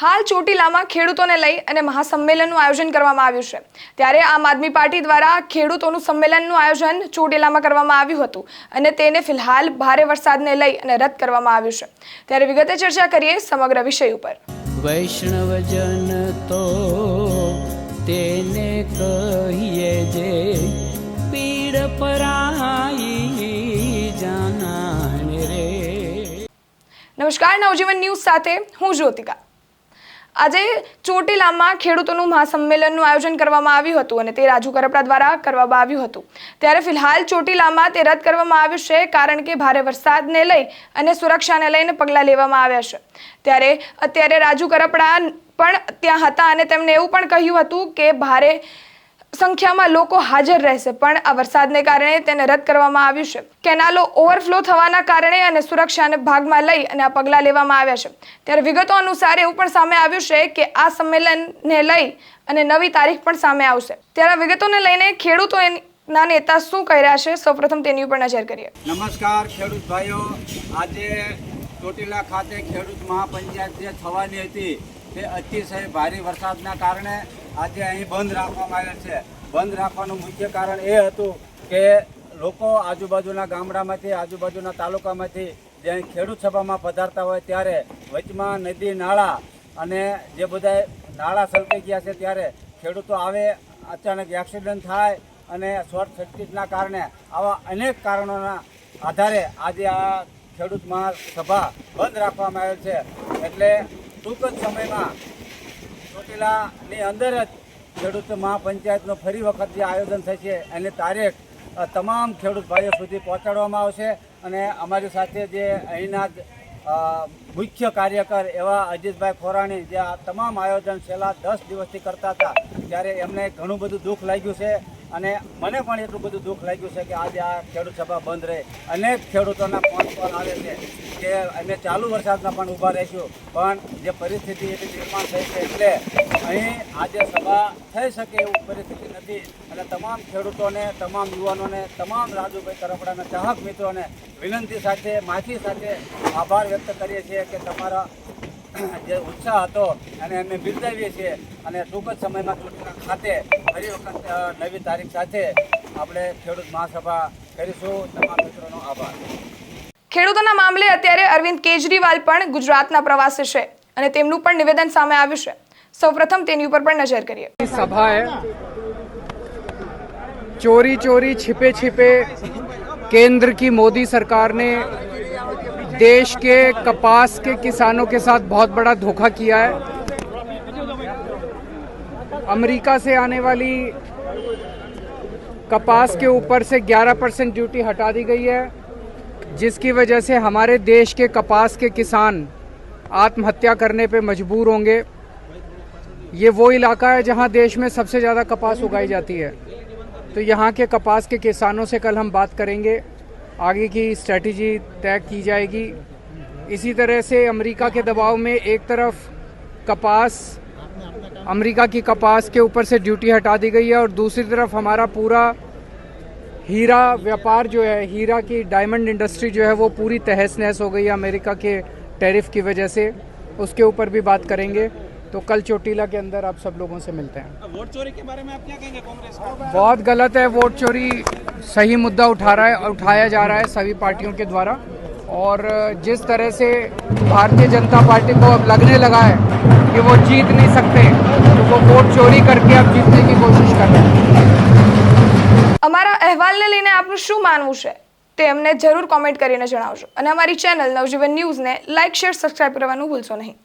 હાલ ચોટીલામાં ખેડૂતોને લઈ અને મહાસંમેલનનું આયોજન કરવામાં આવ્યું છે. ત્યારે આમ આદમી પાર્ટી દ્વારા ખેડૂતોનું સંમેલનનું આયોજન ચોટીલામાં કરવામાં આવ્યું હતું અને તેને ફિલહાલ ભારે વરસાદને લઈ અને રદ કરવામાં આવ્યું છે. ત્યારે વિગતે ચર્ચા કરીએ સમગ્ર વિષય ઉપર. વૈષ્ણવજન તો તેને કહીએ જે પીડ પરાઈ જાનાને રે. નમસ્કાર નવજીવન ન્યૂઝ સાથે હું જ્યોતિકા. આજે ચોટીલામાં ખેડૂતોનું મહાસંમેલનનું આયોજન કરવામાં આવ્યું હતું અને તે રાજુ કરપડા દ્વારા કરવામાં આવ્યું હતું. ત્યારે ફિલહાલ ચોટીલામાં તે રદ કરવામાં આવ્યું છે કારણ કે ભારે વરસાદને લઈ અને સુરક્ષાને લઈને પગલાં લેવામાં આવ્યા છે. ત્યારે અત્યારે રાજુ કરપડા પણ ત્યાં હતા અને તેમણે એવું પણ કહ્યું હતું કે ભારે સંખ્યામાં લોકો હાજર રહેશે, પણ આ વરસાદને કારણે તેને રદ કરવામાં આવ્યું છે. કેનાલો ઓવરફ્લો થવાના કારણે અને સુરક્ષાને ભાગમાં લઈ અને આ પગલાં લેવામાં આવ્યા છે. ત્યારે વિગતો અનુસાર એવું પણ સામે આવ્યું છે કે આ સંમેલનને લઈ અને નવી તારીખ પણ સામે આવશે. ત્યારે વિગતોને લઈને ખેડૂતોના નેતા શું કહી રહ્યા છે? સૌપ્રથમ તેની ઉપર નજર કરીએ. નમસ્કાર, ખેડૂત ભાઈઓ. આજે ચોટીલા ખાતે ખેડૂત મહાપંચાયત જે થવાની હતી, તે અતિશય ભારે વરસાદના કારણે આજે અહીં બંધ રાખવામાં આવેલ છે. બંધ રાખવાનું મુખ્ય કારણ એ હતું કે લોકો આજુબાજુના ગામડામાંથી, આજુબાજુના તાલુકામાંથી જે ખેડૂત સભામાં પધારતા હોય ત્યારે વચમાં નદી, નાળા અને જે બધા નાળા સલકાઈ ગયા છે ત્યારે ખેડૂતો આવે, અચાનક એક્સિડન્ટ થાય અને શોર્ટ સર્કિટના કારણે આવા અનેક કારણોના આધારે આજે આ ખેડૂત મહાસભા બંધ રાખવામાં આવેલ છે. એટલે ટૂંક જ સમયમાં ચોટીલાની અંદર જ ખેડૂત મહાપંચાયતનું ફરી વખત જે આયોજન થશે એની તારીખ તમામ ખેડૂત ભાઈઓ સુધી પહોંચાડવામાં આવશે અને અમારી સાથે જે અહીંના મુખ્ય કાર્યકર એવા અજીતભાઈ ખોરાણી, જે આ તમામ આયોજન છેલ્લા દસ દિવસથી કરતા હતા, ત્યારે એમને ઘણું બધું દુઃખ લાગ્યું છે. અને મને પણ એટલું બધું દુઃખ લાગ્યું છે કે આજે આ ખેડૂત સભા બંધ રહે. અનેક ખેડૂતોના ફોન કોલ આવે છે કે અમે ચાલુ વરસાદમાં પણ ઊભા રહીશું, પણ જે પરિસ્થિતિ એવી નિર્માણ થઈ છે એટલે અહીં આજે સભા થઈ શકે એવું પરિસ્થિતિ નથી. અને તમામ ખેડૂતોને, તમામ યુવાનોને, તમામ રાજુભાઈ તરફડાના ચાહક મિત્રોને વિનંતી સાથે, માફી સાથે આભાર વ્યક્ત કરીએ છીએ કે તમારા જે ઉત્સાહ હતો અને અમે બિરદાવીએ છીએ અને ટૂંક જ સમયમાં ચોટીલા ખાતે ફરી વખત અ, નવી તારીખ સાથે આપણે ખેડૂત મહાસભા કરીશું તમામ મિત્રોનો આભાર ખેડૂતોના મામલે અત્યારે અરવિંદ કેજરીવાલ પણ ગુજરાતના પ્રવાસે છે અને તેમનું પણ નિવેદન સામે આવ્યું છે સૌપ્રથમ તેની ઉપર પણ નજર કરીએ की सभा है चोरी चोरी छिपे छिपे केंद्र की मोदी सरकार ने देश के कपास के किसानों के साथ बहुत बड़ा धोखा किया है। अमेरिका से आने वाली कपास के ऊपर से 11 परसेंट ड्यूटी हटा दी गई है, जिसकी वजह से हमारे देश के कपास के किसान आत्महत्या करने पे मजबूर होंगे। ये वो इलाका है जहाँ देश में सबसे ज़्यादा कपास उगाई जाती है। तो यहाँ के कपास के किसानों से कल हम बात करेंगे। आगे की स्ट्रेटजी तय की जाएगी। इसी तरह से अमेरिका के दबाव में एक तरफ़ कपास, अमेरिका की कपास के ऊपर से ड्यूटी हटा दी गई है और दूसरी तरफ़ हमारा पूरा हीरा व्यापार जो है, हीरा की डायमंड इंडस्ट्री जो है, वो पूरी तहस नहस हो गई है अमेरिका के टैरिफ की वजह से। उसके ऊपर भी बात करेंगे। तो कल चोटीला के अंदर आप सब लोगों से मिलते हैं वोट चोरी के बारे में आप क्या कहेंगे कांग्रेस का बहुत गलत है वोट चोरी सही मुद्दा उठा रहा है उठाया जा रहा है सभी पार्टियों के द्वारा और जिस तरह से भारतीय जनता पार्टी को अब लगने लगा है कि वो जीत नहीं सकते तो वो वोट चोरी करके अब जीतने की कोशिश कर रहे हैं અમારા અહેવાલને લઈને આપનું શું માનવું છે તે અમને જરૂર કોમેન્ટ કરીને જણાવજો અને અમારી ચેનલ નવજીવન ન્યૂઝને લાઇક શેર સબસ્ક્રાઇબ કરવાનું ભૂલશો નહીં